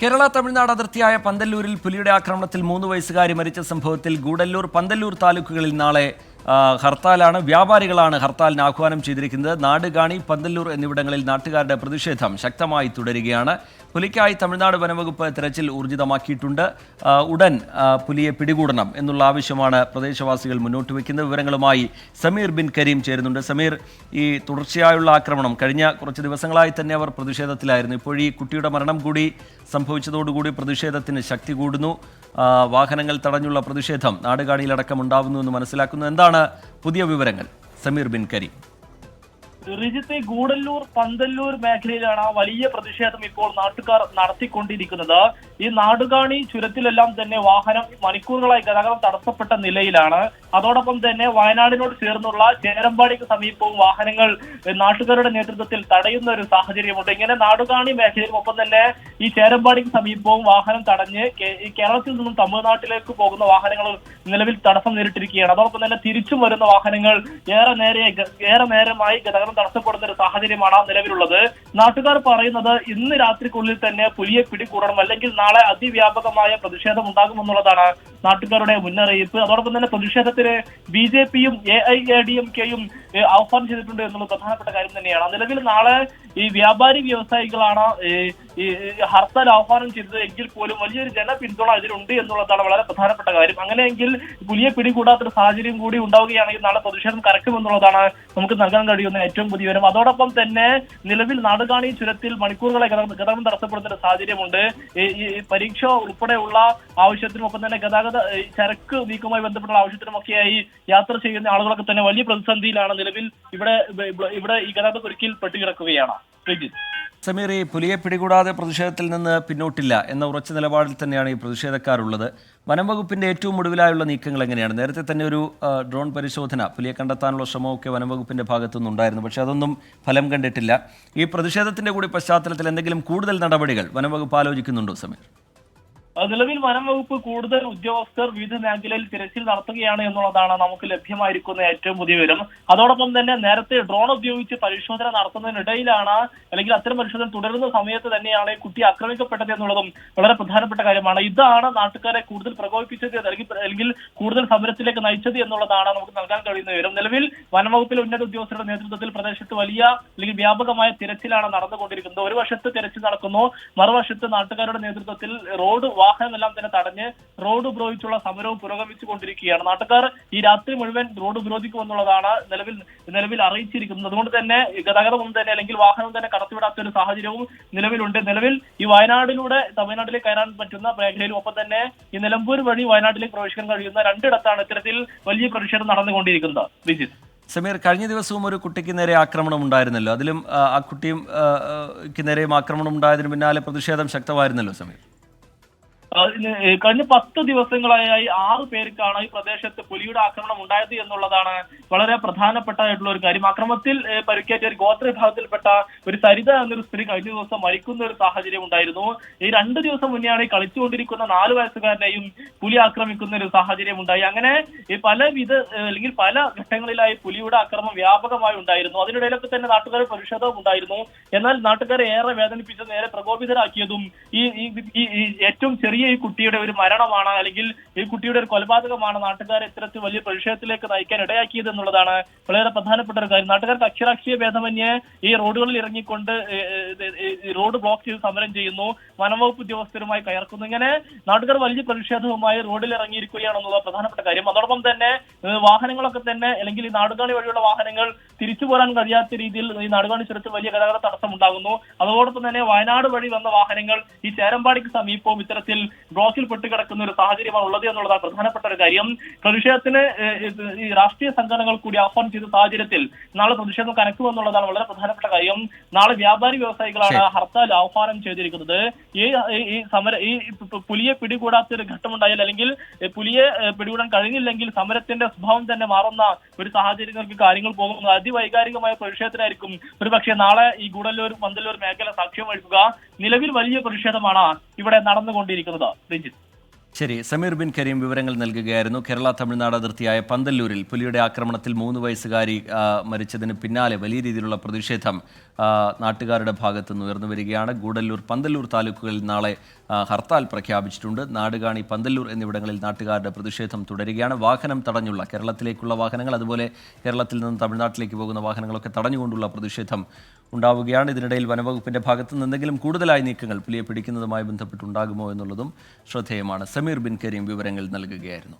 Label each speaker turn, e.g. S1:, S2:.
S1: കേരള തമിഴ്നാട് അതിർത്തിയായ പന്തല്ലൂരിൽ പുലിയുടെ ആക്രമണത്തിൽ മൂന്ന് വയസ്സുകാരി മരിച്ച സംഭവത്തിൽ ഗൂഡല്ലൂർ പന്തല്ലൂർ താലൂക്കുകളിൽ നാളെ ഹർത്താലാണ് വ്യാപാരികളാണ് ഹർത്താലിന് ആഹ്വാനം ചെയ്തിരിക്കുന്നത്. നാടുകാണി പന്തല്ലൂർ എന്നിവിടങ്ങളിൽ നാട്ടുകാരുടെ പ്രതിഷേധം ശക്തമായി തുടരുകയാണ്. പുലിക്കായി തമിഴ്നാട് വനവകുപ്പ് തെരച്ചിൽ ഊർജിതമാക്കിയിട്ടുണ്ട്. ഉടൻ പുലിയെ പിടികൂടണം എന്നുള്ള ആവശ്യമാണ് പ്രദേശവാസികൾ മുന്നോട്ട് വയ്ക്കുന്നത്. വിവരങ്ങളുമായി സമീർ ബിൻ കരീം ചേരുന്നുണ്ട്. സമീർ ഈ തുടർച്ചയായുള്ള ആക്രമണം കഴിഞ്ഞ കുറച്ച് ദിവസങ്ങളായി തന്നെ അവർ പ്രതിഷേധത്തിലായിരുന്നു. ഇപ്പോൾ ഈ കുട്ടിയുടെ മരണം കൂടി സംഭവിച്ചതോടുകൂടി പ്രതിഷേധത്തിന് ശക്തി കൂടുന്നു. വാഹനങ്ങൾ തടഞ്ഞുള്ള പ്രതിഷേധം നാടുകാണിയിലടക്കം ഉണ്ടാവുന്നു എന്ന് മനസ്സിലാക്കുന്നു. എന്താണ് പുതിയ വിവരങ്ങൾ. സമീർ ബിൻ കരി.
S2: റിജിത്തെ ഗൂഡല്ലൂർ പന്തല്ലൂർ മേഖലയിലാണ് ആ വലിയ പ്രതിഷേധം ഇപ്പോൾ നാട്ടുകാർ നടത്തിക്കൊണ്ടിരിക്കുന്നത്. ഈ നാടുകാണി ചുരത്തിലെല്ലാം തന്നെ വാഹനം മണിക്കൂറുകളായി ഗതാഗതം തടസ്സപ്പെട്ട നിലയിലാണ്. അതോടൊപ്പം തന്നെ വയനാടിനോട് ചേർന്നുള്ള ചേരമ്പാടിക്ക് സമീപവും വാഹനങ്ങൾ നാട്ടുകാരുടെ നേതൃത്വത്തിൽ തടയുന്ന ഒരു സാഹചര്യമുണ്ട്. ഇങ്ങനെ നാടുകാണി മേഖലയിലും ഒപ്പം തന്നെ ഈ ചേരമ്പാടിക്ക് സമീപവും വാഹനം തടഞ്ഞ് കേരളത്തിൽ നിന്നും തമിഴ്നാട്ടിലേക്ക് പോകുന്ന വാഹനങ്ങൾ നിലവിൽ തടസ്സം നേരിട്ടിരിക്കുകയാണ്. അതോടൊപ്പം തന്നെ തിരിച്ചും വരുന്ന വാഹനങ്ങൾ ഏറെ നേരെ ഏറെ നേരമായി ഗതാഗതം തടസ്സപ്പെടുന്ന ഒരു സാഹചര്യമാണ് നിലവിലുള്ളത്. നാട്ടുകാർ പറയുന്നത് ഇന്ന് രാത്രിക്കുള്ളിൽ തന്നെ പുലിയെ പിടികൂടണം. അല്ലെങ്കിൽ നാളെ അതിവ്യാപകമായ പ്രതിഷേധം ഉണ്ടാകുമെന്നുള്ളതാണ് നാട്ടുകാരുടെ മുന്നറിയിപ്പ്. അതോടൊപ്പം തന്നെ പ്രതിഷേധത്തിന് ബി ജെ പിയും A I A D M കെയും ആഹ്വാനം ചെയ്തിട്ടുണ്ട് എന്നുള്ള പ്രധാനപ്പെട്ട കാര്യം തന്നെയാണ്. നിലവിൽ നാളെ ഈ വ്യാപാരി വ്യവസായികളാണ് ഈ ഹർത്താൽ ആഹ്വാനം ചെയ്തത്. എങ്കിൽ പോലും വലിയൊരു ജന പിന്തുണ ഇതിലുണ്ട് എന്നുള്ളതാണ് വളരെ പ്രധാനപ്പെട്ട കാര്യം. അങ്ങനെയെങ്കിൽ പുലിയെ പിടികൂടാത്തൊരു സാഹചര്യം കൂടി ഉണ്ടാവുകയാണെങ്കിൽ നാളെ പ്രതിഷേധം കറക്കുമെന്നുള്ളതാണ് നമുക്ക് നൽകാൻ കഴിയുന്ന ഏറ്റവും പുതിയ വിവരം. അതോടൊപ്പം തന്നെ നിലവിൽ നാടുകാണി ചുരത്തിൽ മണിക്കൂറുകളെ ഗതാഗതം തടസ്സപ്പെടുത്തുന്ന സാഹചര്യമുണ്ട്. ഈ പരീക്ഷ ഉൾപ്പെടെയുള്ള ആവശ്യത്തിനും ഒപ്പം തന്നെ ഗതാഗത ചരക്ക് നീക്കവുമായി ബന്ധപ്പെട്ട ആവശ്യത്തിനുമൊക്കെയായി യാത്ര ചെയ്യുന്ന ആളുകളൊക്കെ തന്നെ വലിയ പ്രതിസന്ധിയിലാണ് നിലവിൽ ഇവിടെ ഇവിടെ ഈ ഗതാഗത കുരുക്കിൽ പെട്ടുകിടക്കുകയാണ്.
S1: സമീർ ഈ പുലിയെ പിടികൂടാതെ പ്രതിഷേധത്തിൽ നിന്ന് പിന്നോട്ടില്ല എന്ന ഉറച്ച നിലപാടിൽ തന്നെയാണ് ഈ പ്രതിഷേധക്കാരുള്ളത്. വനം വകുപ്പിന്റെ ഏറ്റവും ഒടുവിലായുള്ള നീക്കങ്ങൾ എങ്ങനെയാണ്? നേരത്തെ തന്നെ ഒരു ഡ്രോൺ പരിശോധന പുലിയെ കണ്ടെത്താനുള്ള ശ്രമമൊക്കെ വനം വകുപ്പിന്റെ ഭാഗത്തുനിന്ന് ഉണ്ടായിരുന്നു. പക്ഷേ അതൊന്നും ഫലം കണ്ടിട്ടില്ല. ഈ പ്രതിഷേധത്തിന്റെ കൂടി പശ്ചാത്തലത്തിൽ എന്തെങ്കിലും കൂടുതൽ നടപടികൾ വനം വകുപ്പ് ആലോചിക്കുന്നുണ്ടോ സമീർ?
S2: നിലവിൽ വനം വകുപ്പ് കൂടുതൽ ഉദ്യോഗസ്ഥർ വിവിധ മേഖലയിൽ തിരച്ചിൽ നടത്തുകയാണ് എന്നുള്ളതാണ് നമുക്ക് ലഭ്യമായിരിക്കുന്ന ഏറ്റവും പുതിയ വിവരം. അതോടൊപ്പം തന്നെ നേരത്തെ ഡ്രോൺ ഉപയോഗിച്ച് പരിശോധന നടത്തുന്നതിനിടയിലാണ് അല്ലെങ്കിൽ അത്തരം പരിശോധന തുടരുന്ന സമയത്ത് തന്നെയാണ് കുട്ടി ആക്രമിക്കപ്പെട്ടത് എന്നുള്ളതും വളരെ പ്രധാനപ്പെട്ട കാര്യമാണ്. ഇതാണ് നാട്ടുകാരെ കൂടുതൽ പ്രകോപിപ്പിച്ചത് അല്ലെങ്കിൽ അല്ലെങ്കിൽ കൂടുതൽ സമരത്തിലേക്ക് നയിച്ചത് എന്നുള്ളതാണ് നമുക്ക് നൽകാൻ കഴിയുന്ന വിവരം. നിലവിൽ വനംവകുപ്പിലെ ഉന്നത ഉദ്യോഗസ്ഥരുടെ നേതൃത്വത്തിൽ പ്രദേശത്ത് വലിയ അല്ലെങ്കിൽ വ്യാപകമായ തിരച്ചിലാണ് നടന്നുകൊണ്ടിരിക്കുന്നത്. ഒരു വശത്ത് തിരച്ചിൽ നടക്കുന്നു മറുവശത്ത് നാട്ടുകാരുടെ നേതൃത്വത്തിൽ റോഡ് വാഹനമെല്ലാം തന്നെ തടഞ്ഞ് റോഡ് ഉപരോധിച്ചുള്ള സമരവും പുരോഗമിച്ചുകൊണ്ടിരിക്കുകയാണ്. നാട്ടുകാർ ഈ രാത്രി മുഴുവൻ റോഡ് ഉപരോധിക്കുമെന്നുള്ളതാണ് നിലവിൽ നിലവിൽ അറിയിച്ചിരിക്കുന്നത്. അതുകൊണ്ട് തന്നെ ഗതാഗതം ഒന്നും തന്നെ അല്ലെങ്കിൽ വാഹനം തന്നെ കടത്തിവിടാത്ത ഒരു സാഹചര്യവും നിലവിലുണ്ട്. നിലവിൽ ഈ വയനാടിലൂടെ തമിഴ്നാട്ടിലേക്ക് കയറാൻ പറ്റുന്ന മേഖലയിലും ഒപ്പം തന്നെ ഈ നിലമ്പൂർ വഴി വയനാട്ടിലേക്ക് പ്രവേശിക്കാൻ കഴിയുന്ന രണ്ടിടത്താണ് ഇത്തരത്തിൽ വലിയ പ്രതിഷേധം നടന്നുകൊണ്ടിരിക്കുന്നത്. വിജിത്.
S1: സമീർ കഴിഞ്ഞ ദിവസവും ഒരു കുട്ടിക്ക് നേരെ ആക്രമണം ഉണ്ടായിരുന്നല്ലോ. അതിലും ആ, കുട്ടിയും നേരെയും ആക്രമണം ഉണ്ടായതിനു പിന്നാലെ പ്രതിഷേധം ശക്തമായിരുന്നല്ലോ സമീർ.
S2: കഴിഞ്ഞ പത്ത് ദിവസങ്ങളായി ആറ് പേർക്കാണ് ഈ പ്രദേശത്ത് പുലിയുടെ ആക്രമണം ഉണ്ടായത് എന്നുള്ളതാണ് വളരെ പ്രധാനപ്പെട്ടതായിട്ടുള്ള ഒരു കാര്യം. അക്രമത്തിൽ ഏഹ്, പരിക്കേറ്റ ഒരു ഗോത്ര വിഭാഗത്തിൽപ്പെട്ട ഒരു സരിത എന്നൊരു സ്ത്രീ കഴിഞ്ഞ ദിവസം മരിക്കുന്ന ഒരു സാഹചര്യം ഉണ്ടായിരുന്നു. ഈ രണ്ട് ദിവസം മുന്നെയാണ് ഈ കളിച്ചുകൊണ്ടിരിക്കുന്ന നാല് വയസ്സുകാരനെയും പുലി ആക്രമിക്കുന്ന ഒരു സാഹചര്യം ഉണ്ടായി. അങ്ങനെ ഈ പലവിധ അല്ലെങ്കിൽ പല ഘട്ടങ്ങളിലായി പുലിയുടെ ആക്രമണം വ്യാപകമായി ഉണ്ടായിരുന്നു. അതിനിടയിലൊക്കെ തന്നെ നാട്ടുകാർ പ്രതിഷേധവും ഉണ്ടായിരുന്നു. എന്നാൽ നാട്ടുകാരെ ഏറെ വേദനിപ്പിച്ചത് നേരെ പ്രകോപിതരാക്കിയതും ഈ ഏറ്റവും ചെറിയ ഈ കുട്ടിയുടെ ഒരു മരണമാണ് അല്ലെങ്കിൽ ഈ കുട്ടിയുടെ ഒരു കൊലപാതകമാണ് നാട്ടുകാരെ ഇത്തരത്തിൽ വലിയ പ്രതിഷേധത്തിലേക്ക് നയിക്കാൻ ഇടയാക്കിയത് എന്നുള്ളതാണ് വളരെ പ്രധാനപ്പെട്ട ഒരു കാര്യം. നാട്ടുകാർക്ക് അക്ഷരാക്ഷീയ ഭേദമന്യേ ഈ റോഡുകളിൽ ഇറങ്ങിക്കൊണ്ട് റോഡ് ബ്ലോക്ക് ചെയ്ത് സമരം ചെയ്യുന്നു വനംവകുപ്പ് ഉദ്യോഗസ്ഥരുമായി കയർക്കുന്നു. ഇങ്ങനെ നാട്ടുകാർ വലിയ പ്രതിഷേധവുമായി റോഡിൽ ഇറങ്ങിയിരിക്കുകയാണെന്നുള്ള പ്രധാനപ്പെട്ട കാര്യം. അതോടൊപ്പം തന്നെ വാഹനങ്ങളൊക്കെ തന്നെ അല്ലെങ്കിൽ ഈ നാടുകാണി വഴിയുള്ള വാഹനങ്ങൾ തിരിച്ചു പോരാൻ കഴിയാത്ത രീതിയിൽ ഈ നാടുകാണി ചുരത്തിൽ വലിയ ഗതാഗത തടസ്സം ഉണ്ടാകുന്നു അതോടൊപ്പം തന്നെ വയനാട് വഴി വന്ന വാഹനങ്ങൾ ഈ ചേരമ്പാടിക്ക് സമീപവും ഇത്തരത്തിൽ ബ്ലോക്കിൽ പെട്ടുകിടക്കുന്ന ഒരു സാഹചര്യമാണ് ഉള്ളത് എന്നുള്ളതാണ് പ്രധാനപ്പെട്ട ഒരു കാര്യം. പ്രതിഷേധത്തിന് ഈ രാഷ്ട്രീയ സംഘടനകൾ കൂടി ആഹ്വാനം ചെയ്ത സാഹചര്യത്തിൽ നാളെ പ്രതിഷേധം കനക്കുമെന്നുള്ളതാണ് വളരെ പ്രധാനപ്പെട്ട കാര്യം. നാളെ വ്യാപാരി വ്യവസായികളാണ് ഹർത്താൽ ആഹ്വാനം ചെയ്തിരിക്കുന്നത്. ഈ ഈ- സമര ഈ പുലിയെ പിടികൂടാത്ത ഒരു ഘട്ടമുണ്ടായാൽ അല്ലെങ്കിൽ പുലിയെ പിടികൂടാൻ കഴിഞ്ഞില്ലെങ്കിൽ സമരത്തിന്റെ സ്വഭാവം തന്നെ മാറുന്ന ഒരു സാഹചര്യങ്ങൾക്ക് കാര്യങ്ങൾ പോകും അതിവൈകാരികമായ പ്രതിഷേധത്തിനായിരിക്കും. ഒരു പക്ഷേ നാളെ ഈ ഗൂഡല്ലൂർ പന്തല്ലൂർ മേഖല സാക്ഷ്യം വഹിക്കുക. നിലവിൽ വലിയ പ്രതിഷേധമാണ് ഇവിടെ നടന്നുകൊണ്ടിരിക്കുന്നത്. രഞ്ജിത്ത്
S1: ശരി സമീർ ബിൻ കരീം വിവരങ്ങൾ നൽകുകയായിരുന്നു. കേരള തമിഴ്നാട് അതിർത്തിയായ പന്തല്ലൂരിൽ പുലിയുടെ ആക്രമണത്തിൽ മൂന്ന് വയസ്സുകാരി മരിച്ചതിന് പിന്നാലെ വലിയ രീതിയിലുള്ള പ്രതിഷേധം നാട്ടുകാരുടെ ഭാഗത്തു നിന്ന് ഉയർന്നു വരികയാണ്. ഗൂഡല്ലൂർ പന്തല്ലൂർ താലൂക്കുകളിൽ നാളെ ഹർത്താൽ പ്രഖ്യാപിച്ചിട്ടുണ്ട്. നാടുകാണി പന്തല്ലൂർ എന്നിവിടങ്ങളിൽ നാട്ടുകാരുടെ പ്രതിഷേധം തുടരുകയാണ്. വാഹനം തടഞ്ഞുള്ള കേരളത്തിലേക്കുള്ള വാഹനങ്ങൾ അതുപോലെ കേരളത്തിൽ നിന്ന് തമിഴ്നാട്ടിലേക്ക് പോകുന്ന വാഹനങ്ങളൊക്കെ തടഞ്ഞുകൊണ്ടുള്ള പ്രതിഷേധം ഉണ്ടാവുകയാണ്. ഇതിനിടയിൽ വനവകുപ്പിന്റെ ഭാഗത്തു നിന്ന് എന്തെങ്കിലും കൂടുതലായി നീക്കങ്ങൾ പുലിയെ പിടിക്കുന്നതുമായി ബന്ധപ്പെട്ടുണ്ടാകുമോ എന്നുള്ളതും ശ്രദ്ധേയമാണ്. സമീർ ബിൻ കരീം വിവരങ്ങൾ നൽകുകയായിരുന്നു.